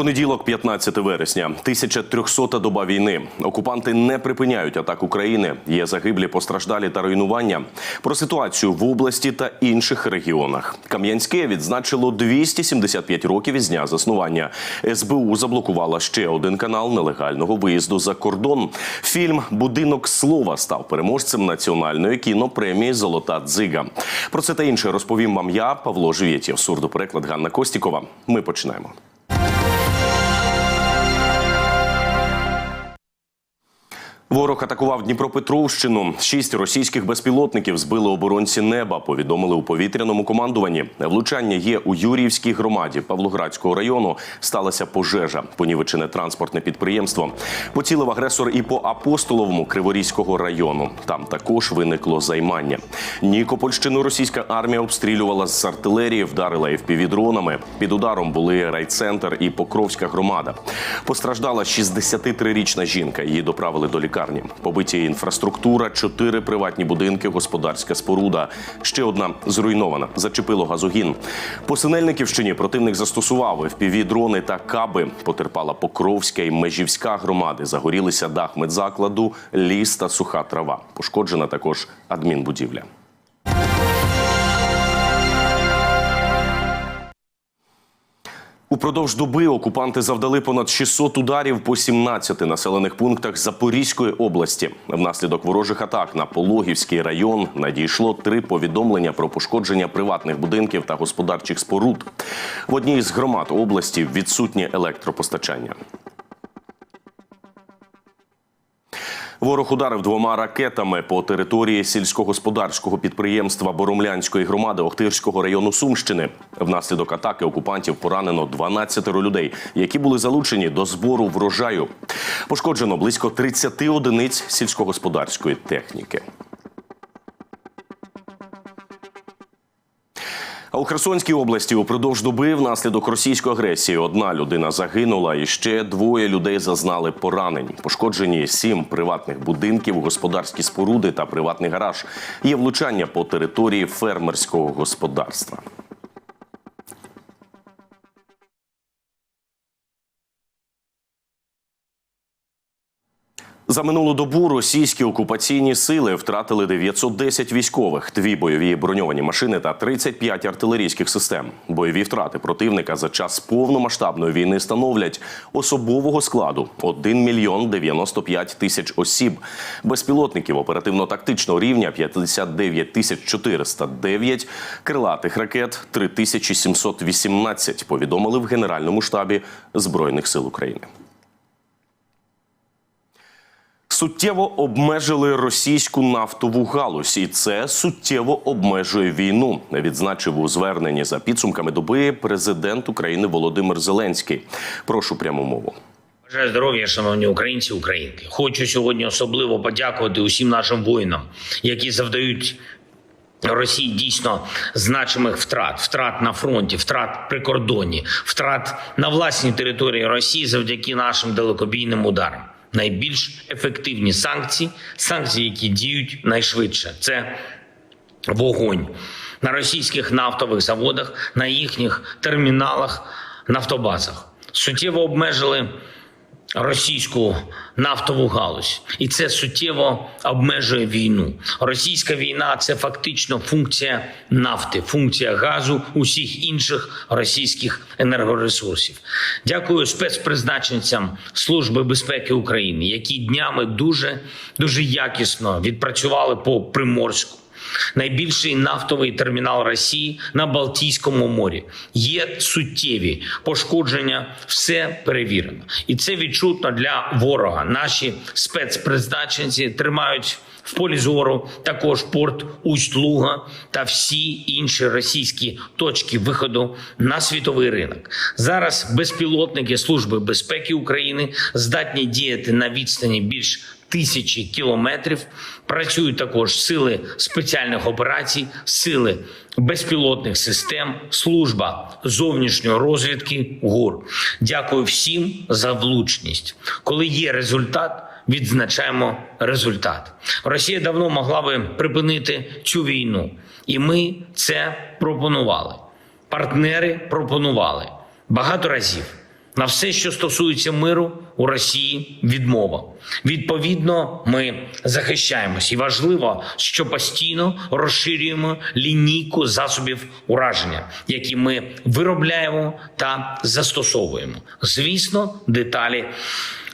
Понеділок, 15 вересня, 1300-та доба війни. Окупанти не припиняють атак України. Є загиблі, постраждалі та руйнування. Про ситуацію в області та інших регіонах. Кам'янське відзначило 275 років із дня заснування. СБУ заблокувала ще один канал нелегального виїзду за кордон. Фільм Будинок слова став переможцем національної кінопремії Золота дзига. Про це та інше розповім вам я, Павло Живєтєв, сурдопереклад Ганна Костікова. Ми починаємо. Ворог атакував Дніпропетровщину. Шість російських безпілотників збили оборонці неба. Повідомили у повітряному командуванні. Влучання є у Юріївській громаді Павлоградського району. Сталася пожежа. Понівечене транспортне підприємство. Поцілив агресор і по апостоловому Криворізького району. Там також виникло займання. Нікопольщину російська армія обстрілювала з артилерії, вдарила FPV-дронами. Під ударом були райцентр і Покровська громада. Постраждала 63-річна жінка. Її доправили до лікарні. Побиті інфраструктура, чотири приватні будинки, господарська споруда. Ще одна зруйнована. Зачепило газогін. По Синельниківщині противник застосував FPV-дрони та каби. Потерпала Покровська і Межівська громади. Загорілися дах медзакладу, ліс та суха трава. Пошкоджена також адмінбудівля. Упродовж доби окупанти завдали понад 600 ударів по 17 населених пунктах Запорізької області. Внаслідок ворожих атак на Пологівський район надійшло три повідомлення про пошкодження приватних будинків та господарчих споруд. В одній з громад області відсутнє електропостачання. Ворог ударив двома ракетами по території сільськогосподарського підприємства Боромлянської громади Охтирського району Сумщини. Внаслідок атаки окупантів поранено 12 людей, які були залучені до збору врожаю. Пошкоджено близько 30 одиниць сільськогосподарської техніки. А у Херсонській області упродовж доби внаслідок російської агресії одна людина загинула, і ще двоє людей зазнали поранень. Пошкоджені сім приватних будинків, господарські споруди та приватний гараж. Є влучання по території фермерського господарства. За минулу добу російські окупаційні сили втратили 910 військових, дві бойові броньовані машини та 35 артилерійських систем. Бойові втрати противника за час повномасштабної війни становлять особового складу 1 мільйон 95 тисяч осіб, безпілотників оперативно-тактичного рівня 59 тисяч 409, крилатих ракет 3718, повідомили в Генеральному штабі Збройних сил України. Суттєво обмежили російську нафтову галузь, і це суттєво обмежує війну. Відзначив у зверненні за підсумками доби президент України Володимир Зеленський. Прошу пряму мову. Бажаю здоров'я, шановні українці, українки. Хочу сьогодні особливо подякувати усім нашим воїнам, які завдають Росії дійсно значимих втрат, втрат на фронті, втрат при кордоні, втрат на власній території Росії завдяки нашим далекобійним ударам. Найбільш ефективні санкції, санкції, які діють найшвидше, це вогонь на російських нафтових заводах, на їхніх терміналах, нафтобазах. Суттєво обмежили російську нафтову галузь, і це суттєво обмежує війну. Російська війна це фактично функція нафти, функція газу, усіх інших російських енергоресурсів. Дякую спецпризначенцям Служби безпеки України, які днями дуже дуже якісно відпрацювали по Приморську. Найбільший нафтовий термінал Росії на Балтійському морі є суттєві пошкодження, все перевірено, і це відчутно для ворога. Наші спецпризначенці тримають в полі зору також порт Усть-Луга та всі інші російські точки виходу на світовий ринок. Зараз безпілотники Служби безпеки України здатні діяти на відстані більш тисячі кілометрів. Працюють також сили спеціальних операцій, сили безпілотних систем, служба зовнішньої розвідки ГУР. Дякую всім за влучність. Коли є результат, відзначаємо результат. Росія давно могла би припинити цю війну, і ми це пропонували. Партнери пропонували багато разів. На все, що стосується миру, у Росії відмова. Відповідно, ми захищаємось, і важливо, що постійно розширюємо лінійку засобів ураження, які ми виробляємо та застосовуємо. Звісно, деталі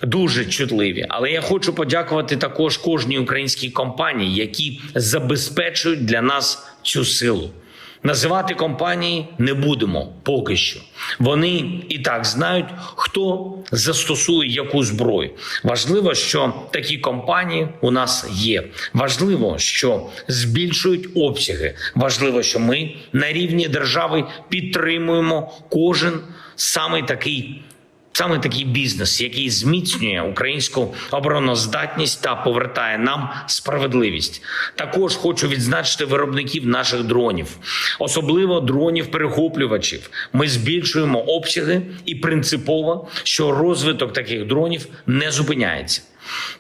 дуже чутливі. Але я хочу подякувати також кожній українській компанії, які забезпечують для нас цю силу. Називати компанії не будемо поки що. Вони і так знають, хто застосує яку зброю. Важливо, що такі компанії у нас є. Важливо, що збільшують обсяги. Важливо, що ми на рівні держави підтримуємо кожен саме такий Саме такий бізнес, який зміцнює українську обороноздатність та повертає нам справедливість. Також хочу відзначити виробників наших дронів, особливо дронів-перехоплювачів. Ми збільшуємо обсяги і принципово, що розвиток таких дронів не зупиняється.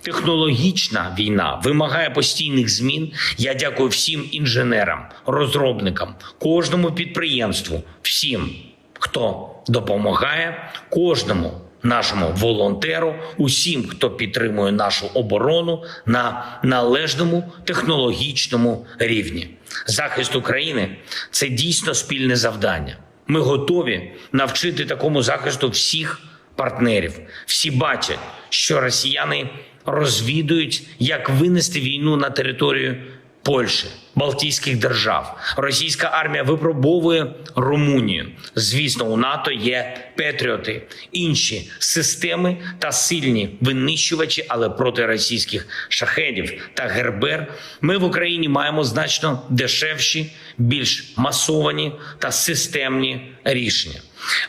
Технологічна війна вимагає постійних змін. Я дякую всім інженерам, розробникам, кожному підприємству, всім, хто допомагає, кожному нашому волонтеру, усім, хто підтримує нашу оборону на належному технологічному рівні. Захист України це дійсно спільне завдання. Ми готові навчити такому захисту всіх партнерів. Всі бачать, що росіяни розвідують, як винести війну на територію Польщі, Балтійських держав. Російська армія випробовує Румунію. Звісно, у НАТО є Петріоти, інші системи та сильні винищувачі, але проти російських шахедів та гербер ми в Україні маємо значно дешевші, більш масовані та системні рішення.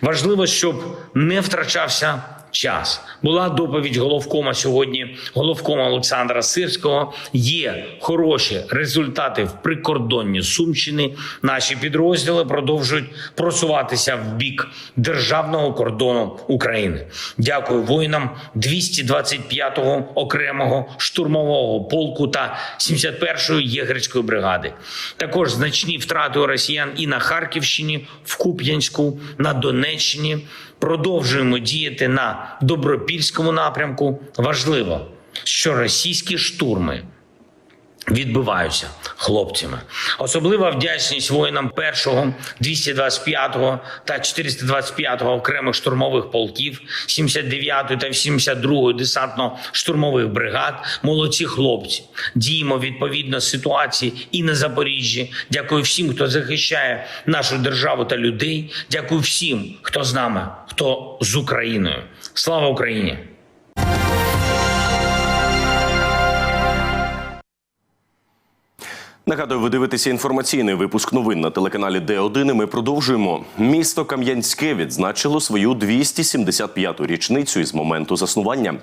Важливо, щоб не втрачався час. Була доповідь головкома сьогодні, головкома Олександра Сирського. Є хороші результати в прикордонні Сумщини. Наші підрозділи продовжують просуватися в бік державного кордону України. Дякую воїнам 225-го окремого штурмового полку та 71-ї єгерської бригади. Також значні втрати у росіян і на Харківщині, в Куп'янську, на Донеччині. Продовжуємо діяти на добропільському напрямку. Важливо, що російські штурми відбиваються хлопцями. Особлива вдячність воїнам 1-го, 225-го та 425-го окремих штурмових полків, 79-ї та 72-ї десантно-штурмових бригад. Молодці хлопці. Діємо відповідно ситуації і на Запоріжжі. Дякую всім, хто захищає нашу державу та людей. Дякую всім, хто з нами, хто з Україною. Слава Україні! Нагадую, ви дивитеся інформаційний випуск новин на телеканалі Д1. і Ми продовжуємо. Місто Кам'янське відзначило свою 275-ту річницю із моменту заснування.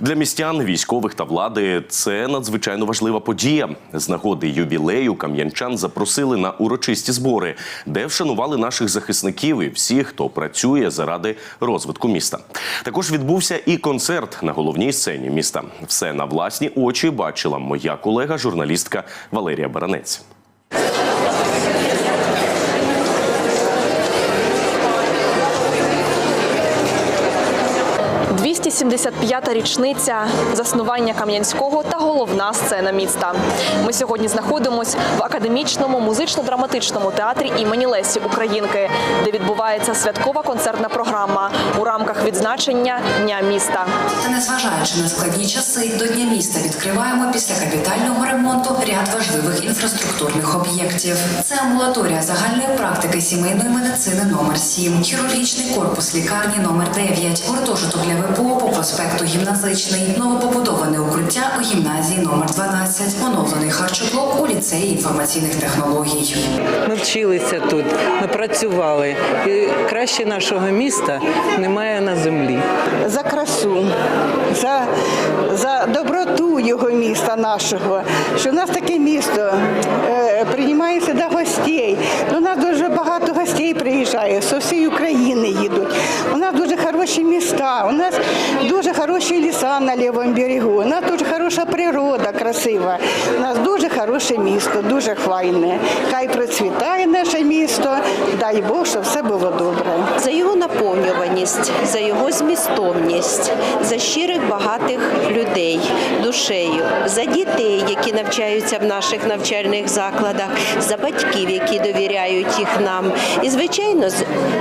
Для містян, військових та влади це надзвичайно важлива подія. З нагоди ювілею кам'янчан запросили на урочисті збори, де вшанували наших захисників і всіх, хто працює заради розвитку міста. Також відбувся і концерт на головній сцені міста. Все на власні очі бачила моя колега, журналістка Валерія Баранець. 275-та річниця заснування Кам'янського та головна сцена міста. Ми сьогодні знаходимося в академічному музично-драматичному театрі імені Лесі Українки, де відбувається святкова концертна програма у рамках відзначення Дня міста. Та незважаючи на складні часи, до Дня міста відкриваємо після капітального ремонту ряд важливих інфраструктурних об'єктів. Це амбулаторія загальної практики сімейної медицини номер 7, хірургічний корпус лікарні номер 9, гуртожиток для ВПО по проспекту Гімназичний, новопобудоване укриття у гімназії номер 12, оновлений харчоблок у ліцеї інформаційних технологій. Ми вчилися тут, ми працювали. І краще нашого міста немає на землі. за красу, за, за доброту його міста нашого, що в нас таке місто е, приймає сюди гостей. До нас дуже багато гостей приїжджає, з всієї України їдуть. У нас дуже хороші міста, у нас дуже хороші ліса на лівому берегу, у нас дуже хороша природа красива, у нас дуже хороше місто, дуже хвайне. Хай процвітає наше місто, дай Бог, щоб все було добре. за його наповнюваність, за його змістовність, за щирих багатих людей душею, за дітей, які навчаються в наших навчальних закладах, за батьків, які довіряють їх нам, і звичайно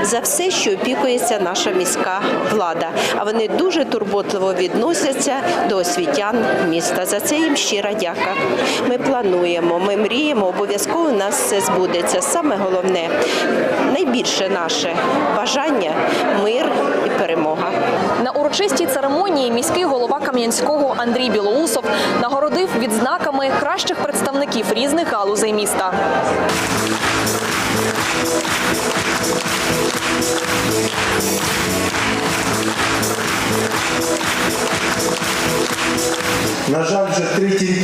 за все, що опікується наша міська влада. А вони дуже турботливо відносяться до освітян міста. За це їм щира дяка. Ми плануємо, ми мріємо, обов'язково у нас все збудеться. Саме головне, найбільше наше бажання мир і перемога. На урочистій церемонії міський голова Кам'янського Андрій Білоусов нагородив відзнаками кращих представників різних галузей міста. На жаль, третій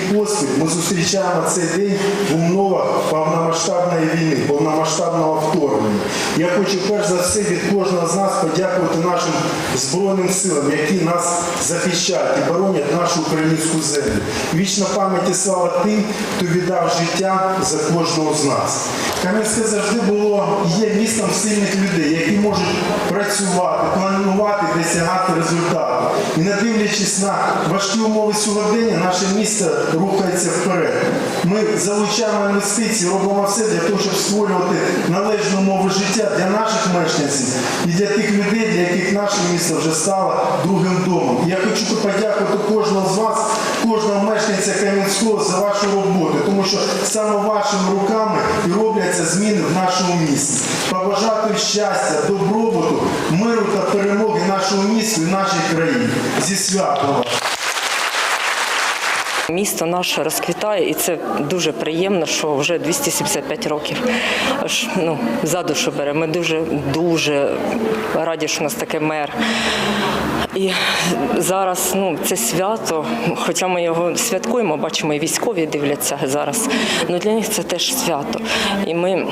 зустрічаємо цей день в умовах повномасштабної війни, повномасштабного вторгнення. Я хочу перш за все від кожного з нас подякувати нашим Збройним силам, які нас захищають і боронять нашу українську землю. Вічна пам'ять і слава тим, хто віддав життя за кожного з нас. Кам'янське завжди було є містом сильних людей, які можуть працювати, планувати, досягати результату. І не дивлячись на важкі умови сьогодення, наше місто рухається вперед. Ми залучаємо інвестиції, робимо все для того, щоб створювати належну умови життя для наших мешканців і для тих людей, для яких наше місто вже стало другим домом. Я хочу подякувати кожного з вас, кожного мешканця Кам'янського за вашу роботу, тому що саме вашими руками і робляться зміни в нашому місті. Побажати щастя, добробуту, миру та перемоги нашому місту і нашій країні. Зі святом! Місто наше розквітає, і це дуже приємно, що вже 275 років аж, ну, за душу бере. Ми дуже дуже раді, що у нас таке мер. І зараз ну, це свято, хоча ми його святкуємо, бачимо, і військові дивляться зараз. Ну для них це теж свято. І ми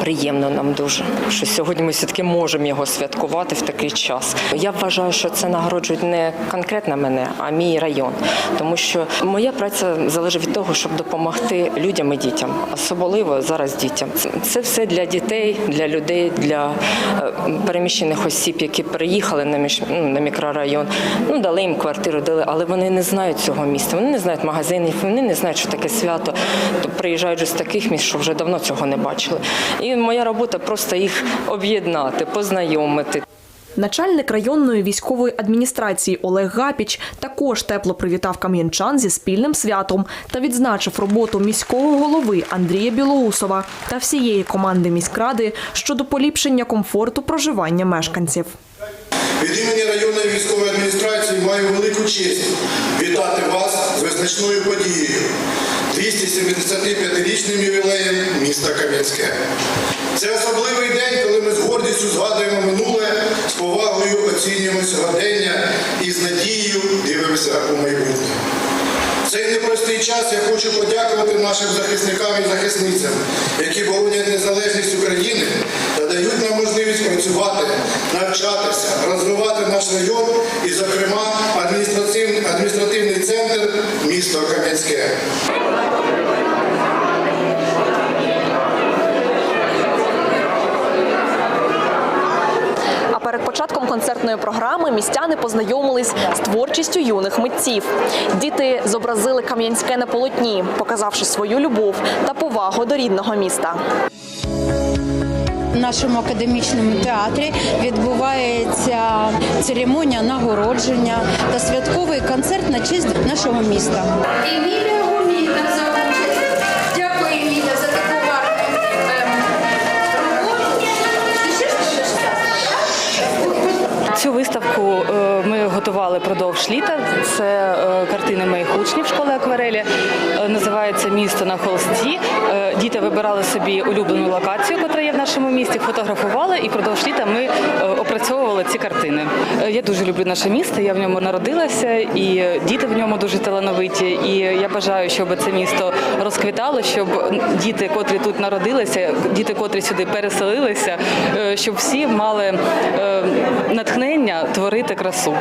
приємно нам дуже, що сьогодні ми все-таки можемо його святкувати в такий час. Я вважаю, що це нагороджують не конкретно мене, а мій район. Тому що моя праця залежить від того, щоб допомогти людям і дітям, особливо зараз дітям. Це- все для дітей, для людей, для е, переміщених осіб, які переїхали на між ну, на мікрорайон. Ну дали їм квартиру, дали, але вони не знають цього міста. Вони не знають магазинів, вони не знають, що таке свято. То приїжджають з таких міст, що вже давно цього не бачили. І моя робота просто їх об'єднати, познайомити. Начальник районної військової адміністрації Олег Гапіч також тепло привітав кам'янчан зі спільним святом та відзначив роботу міського голови Андрія Білоусова та всієї команди міськради щодо поліпшення комфорту проживання мешканців. Від імені районної військової адміністрації маю велику честь вітати вас з визначною подією 275-річним ювілеєм міста Кам'янське. Це особливий день, коли ми з гордістю згадуємо минуле, з повагою оцінюємо сьогодення і з надією дивимося у майбутнє. В цей непростий час я хочу подякувати нашим захисникам і захисницям, які боронять незалежність України та дають нам можливість працювати, навчатися, розвивати наш район і, зокрема, адміністративний, центр міста Кам'янське. Перед початком концертної програми містяни познайомились з творчістю юних митців. Діти зобразили кам'янське на полотні, показавши свою любов та повагу до рідного міста. В нашому академічному театрі відбувається церемонія нагородження та святковий концерт на честь нашого міста. Цю виставку е, ми готували продовж літа. Це е, картини моїх учнів школи акварелі. Е, Називається Місто на холсті. Діти вибирали собі улюблену локацію, яка є в нашому місті, фотографували, і продовж літа ми опрацьовували ці картини. Я дуже люблю наше місто. Я в ньому народилася, і діти в ньому дуже талановиті. І я бажаю, щоб це місто розквітало, щоб діти, котрі тут народилися, діти, котрі сюди переселилися, щоб всі мали е, натхнення творити красу.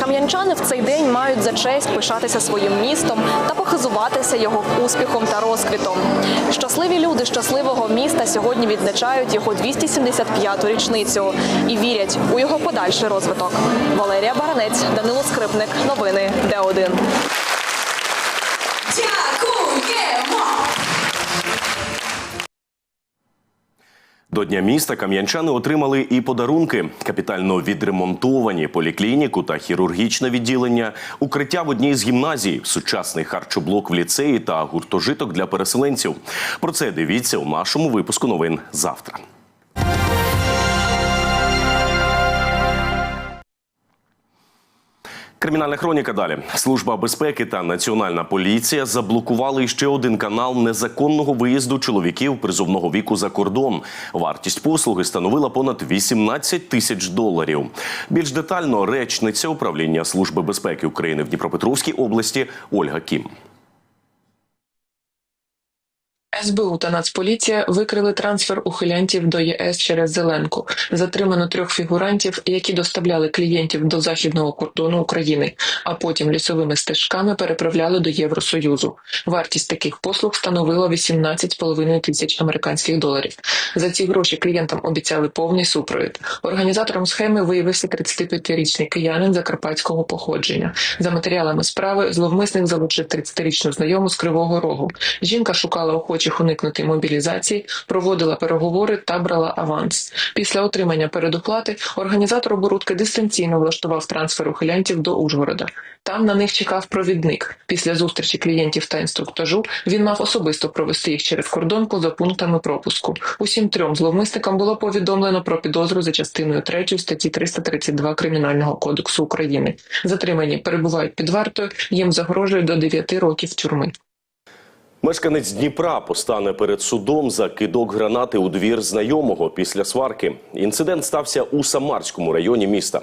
Кам'янчани в цей день мають за честь пишатися своїм містом та похизуватися його успіхом та розквітом. Щасливі люди щасливого міста сьогодні відзначають його 275-ту річницю і вірять у його подальший розвиток. Валерія Баранець, Данило Скрипник. Новини Д1. До Дня міста кам'янчани отримали і подарунки: капітально відремонтовані поліклініку та хірургічне відділення, укриття в одній з гімназій, сучасний харчоблок в ліцеї та гуртожиток для переселенців. Про це дивіться у нашому випуску новин завтра. Кримінальна хроніка далі. Служба безпеки та національна поліція заблокували ще один канал незаконного виїзду чоловіків призовного віку за кордон. Вартість послуги становила понад 18 тисяч доларів. Більш детально речниця управління Служби безпеки України в Дніпропетровській області Ольга Кім. СБУ та Нацполіція викрили трансфер ухилянтів до ЄС через Зеленку. Затримано трьох фігурантів, які доставляли клієнтів до західного кордону України, а потім лісовими стежками переправляли до Євросоюзу. Вартість таких послуг становила 18,5 тисяч американських доларів. За ці гроші клієнтам обіцяли повний супровід. Організатором схеми виявився 35-річний киянин закарпатського походження. За матеріалами справи зловмисник залучив 30-річну знайому з Кривого Рогу. Жінка шукала охочих уникнути мобілізації, проводила переговори та брала аванс. Після отримання передоплати організатор оборудки дистанційно влаштував трансфер ухилянтів до Ужгорода. Там на них чекав провідник. Після зустрічі клієнтів та інструктажу він мав особисто провести їх через кордон поза пунктами пропуску. Усім трьом зловмисникам було повідомлено про підозру за частиною 3 статті 332 Кримінального кодексу України. Затримані перебувають під вартою, їм загрожує до 9 років тюрми. Мешканець Дніпра постане перед судом за кидок гранати у двір знайомого після сварки. Інцидент стався у Самарському районі міста.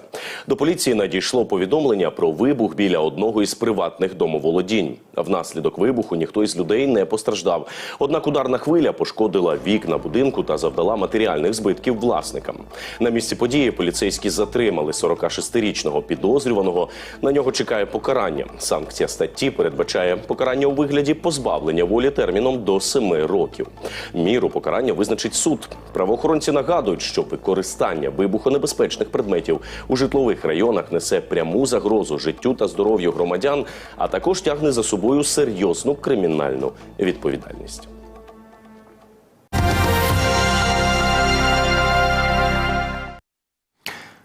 До поліції надійшло повідомлення про вибух біля одного із приватних домоволодінь. Внаслідок вибуху ніхто із людей не постраждав. Однак ударна хвиля пошкодила вікна будинку та завдала матеріальних збитків власникам. На місці події поліцейські затримали 46-річного підозрюваного. На нього чекає покарання. Санкція статті передбачає покарання у вигляді позбавлення волі терміном до 7 років. Міру покарання визначить суд. Правоохоронці нагадують, що використання вибухонебезпечних предметів у житлових районах несе пряму загрозу життю та здоров'ю громадян, а також тягне за собою серйозну кримінальну відповідальність.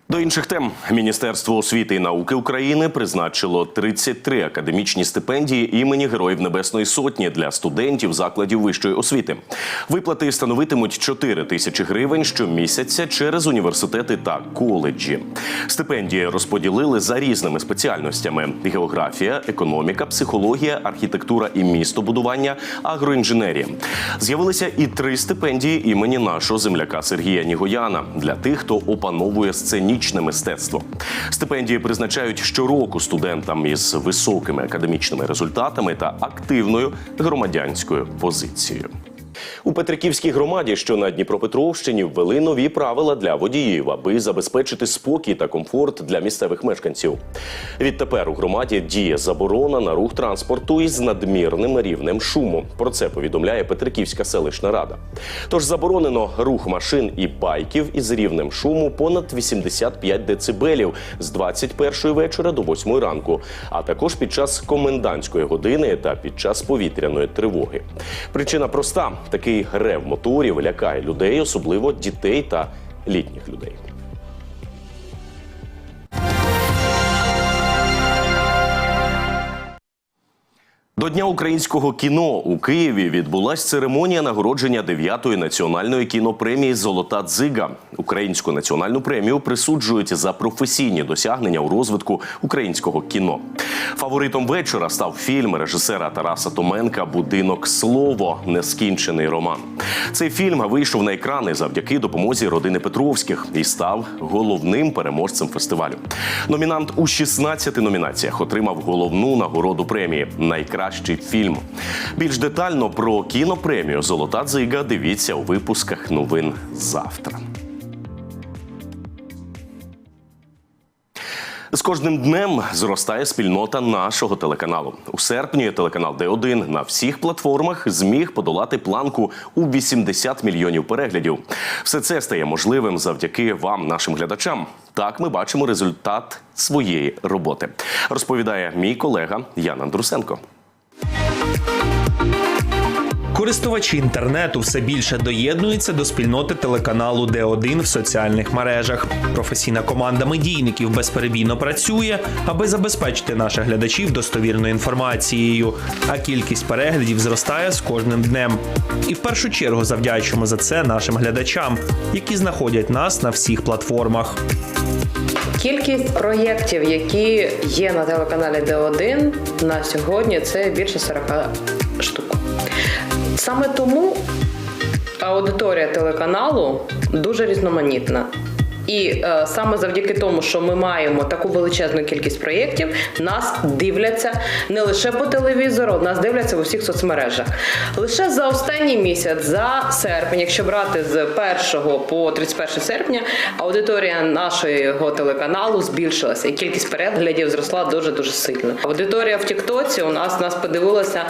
До інших тем Міністерство освіти і науки України призначило 33 академічні стипендії імені Героїв Небесної Сотні для студентів закладів вищої освіти. Виплати становитимуть 4 тисячі гривень щомісяця через університети та коледжі. Стипендії розподілили за різними спеціальностями: географія, економіка, психологія, архітектура і містобудування, агроінженерія. З'явилися і три стипендії імені нашого земляка Сергія Нігояна для тих, хто опановує сценічне мистецтво. Стипендії призначають щороку студентам із високими академічними результатами та активною громадянською позицією. У Петриківській громаді, що на Дніпропетровщині, ввели нові правила для водіїв, аби забезпечити спокій та комфорт для місцевих мешканців. Відтепер у громаді діє заборона на рух транспорту із надмірним рівнем шуму. Про це повідомляє Петриківська селищна рада. Тож заборонено рух машин і байків із рівнем шуму понад 85 децибелів з 21 вечора до 8 ранку, а також під час комендантської години та під час повітряної тривоги. Причина проста: такий рев моторів лякає людей, особливо дітей та літніх людей. До Дня українського кіно у Києві відбулася церемонія нагородження 9-ї національної кінопремії Золота дзига. Українську національну премію присуджують за професійні досягнення у розвитку українського кіно. Фаворитом вечора став фільм режисера Тараса Томенка Будинок слово нескінчений роман. Цей фільм вийшов на екрани завдяки допомозі родини Петровських і став головним переможцем фестивалю. Номінант у 16 номінаціях отримав головну нагороду премії Найкращий фільм. Більш детально про кінопремію Золота дзига дивіться у випусках новин завтра. З кожним днем зростає спільнота нашого телеканалу. У серпні телеканал Д1 на всіх платформах зміг подолати планку у 80 мільйонів переглядів. Все це стає можливим завдяки вам, нашим глядачам. Так ми бачимо результат своєї роботи. Розповідає мій колега Ян Андрусенко. Користувачі інтернету все більше доєднуються до спільноти телеканалу Д1 в соціальних мережах. Професійна команда медійників безперебійно працює, аби забезпечити наших глядачів достовірною інформацією. А кількість переглядів зростає з кожним днем. І в першу чергу завдячуємо за це нашим глядачам, які знаходять нас на всіх платформах. Кількість проєктів, які є на телеканалі Д1 на сьогодні, це більше 40 штук. Саме тому аудиторія телеканалу дуже різноманітна. І е, саме завдяки тому, що ми маємо таку величезну кількість проєктів, нас дивляться не лише по телевізору, нас дивляться в усіх соцмережах. Лише за останній місяць, за серпень, якщо брати з 1 по 31 серпня, аудиторія нашого телеканалу збільшилася, і кількість переглядів зросла дуже дуже сильно. Аудиторія в Тіктоці у нас нас подивилося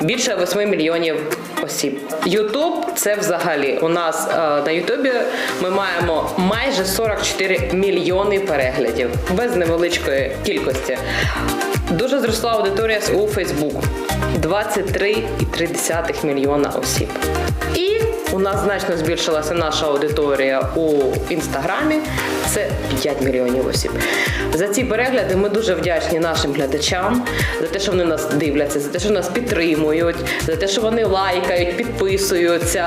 більше 8 мільйонів осіб. Ютуб це взагалі у нас е, на Ютубі ми маємо майже 44 мільйони переглядів без невеличкої кількості. Дуже зросла аудиторія у Фейсбук 23,3 мільйона осіб. І у нас значно збільшилася наша аудиторія у інстаграмі. Це 5 мільйонів осіб. За ці перегляди ми дуже вдячні нашим глядачам за те, що вони нас дивляться, за те, що нас підтримують, за те, що вони лайкають, підписуються,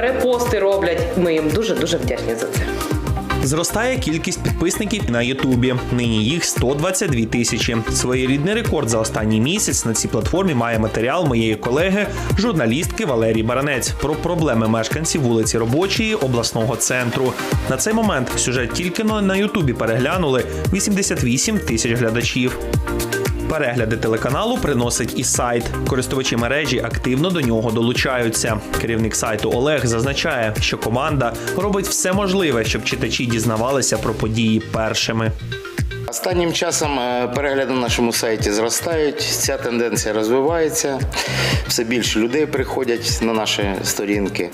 перепости роблять. Ми їм дуже дуже вдячні за це. Зростає кількість підписників на Ютубі. Нині їх 122 тисячі. Своєрідний рекорд за останній місяць на цій платформі має матеріал моєї колеги, журналістки Валерії Баранець про проблеми мешканців вулиці Робочої обласного центру. На цей момент сюжет тільки на Ютубі переглянули 88 тисяч глядачів. Перегляди телеканалу приносить і сайт. Користувачі мережі активно до нього долучаються. Керівник сайту Олег зазначає, що команда робить все можливе, щоб читачі дізнавалися про події першими. Останнім часом е, перегляди на нашому сайті зростають. Ця тенденція розвивається. Все більше людей приходять на наші сторінки.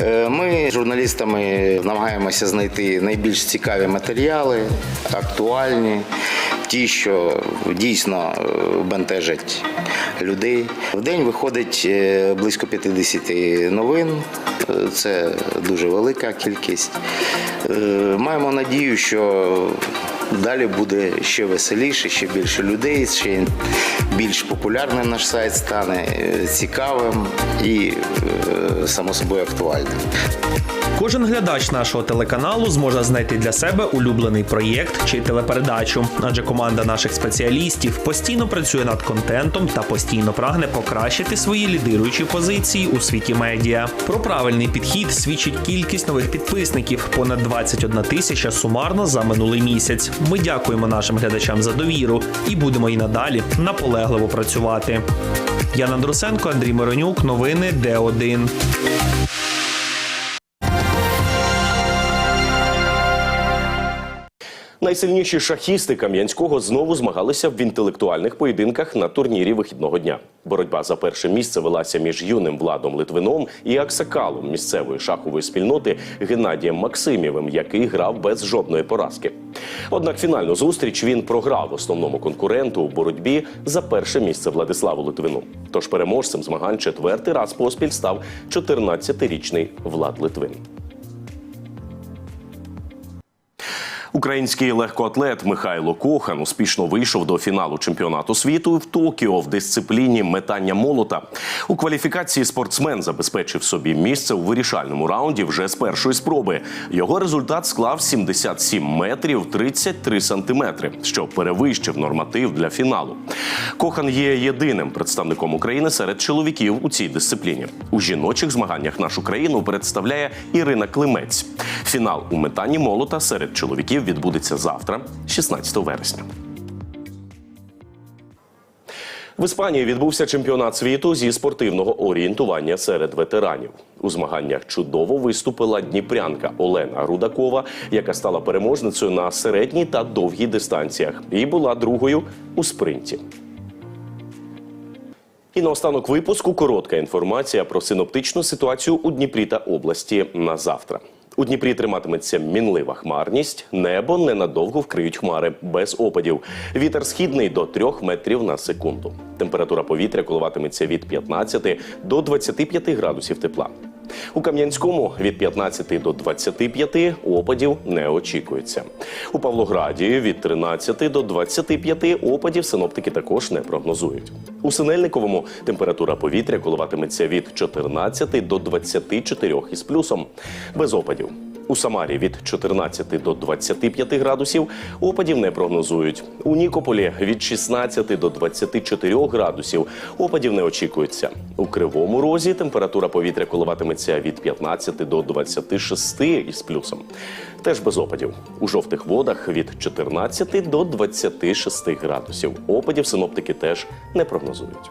Е, Ми з журналістами намагаємося знайти найбільш цікаві матеріали, актуальні, ті, що дійсно е, бентежать людей. В день виходить е, близько 50 новин. Е, Це дуже велика кількість. Маємо надію, що Далі буде ще веселіше, ще більше людей, ще більш популярним наш сайт стане, е, цікавим і, е, само собою, актуальним. Кожен глядач нашого телеканалу зможе знайти для себе улюблений проєкт чи телепередачу, адже команда наших спеціалістів постійно працює над контентом та постійно прагне покращити свої лідируючі позиції у світі медіа. Про правильний підхід свідчить кількість нових підписників понад 21 тисяча сумарно за минулий місяць. Ми дякуємо нашим глядачам за довіру і будемо і надалі наполегливо працювати. Яна Друсенко, Андрій Миронюк, новини Д1. Найсильніші шахісти Кам'янського знову змагалися в інтелектуальних поєдинках на турнірі вихідного дня. Боротьба за перше місце велася між юним владом Литвином і аксакалом місцевої шахової спільноти Геннадієм Максимєвим, який грав без жодної поразки. Однак фінальну зустріч він програв основному конкуренту у боротьбі за перше місце Владиславу Литвину. Тож переможцем змагань четвертий раз поспіль став 14-річний Влад Литвин. Український легкоатлет Михайло Кохан успішно вийшов до фіналу чемпіонату світу в Токіо в дисципліні метання молота. У кваліфікації спортсмен забезпечив собі місце у вирішальному раунді вже з першої спроби. Його результат склав 77 метрів 33 сантиметри, що перевищив норматив для фіналу. Кохан є єдиним представником України серед чоловіків у цій дисципліні. У жіночих змаганнях нашу країну представляє Ірина Климець. Фінал у метанні молота серед чоловіків відбудеться завтра, 16 вересня. В Іспанії відбувся чемпіонат світу зі спортивного орієнтування серед ветеранів. У змаганнях чудово виступила дніпрянка Олена Рудакова, яка стала переможницею на середній та довгій дистанціях, і була другою у спринті. І наостанок випуску коротка інформація про синоптичну ситуацію у Дніпрі та області на завтра. У Дніпрі триматиметься мінлива хмарність, небо ненадовго вкриють хмари без опадів. Вітер східний до 3 метрів на секунду. Температура повітря коливатиметься від 15 до 25 градусів тепла. У Кам'янському від 15 до 25 опадів не очікується. У Павлограді від 13 до 25 опадів синоптики також не прогнозують. У Синельниковому температура повітря коливатиметься від 14 до 24 із плюсом, без опадів. У Самарі від 14 до 25 градусів опадів не прогнозують. У Нікополі від 16 до 24 градусів опадів не очікується. У Кривому Розі температура повітря коливатиметься від 15 до 26 із плюсом. Теж без опадів. У жовтих водах від 14 до 26 градусів. Опадів синоптики теж не прогнозують.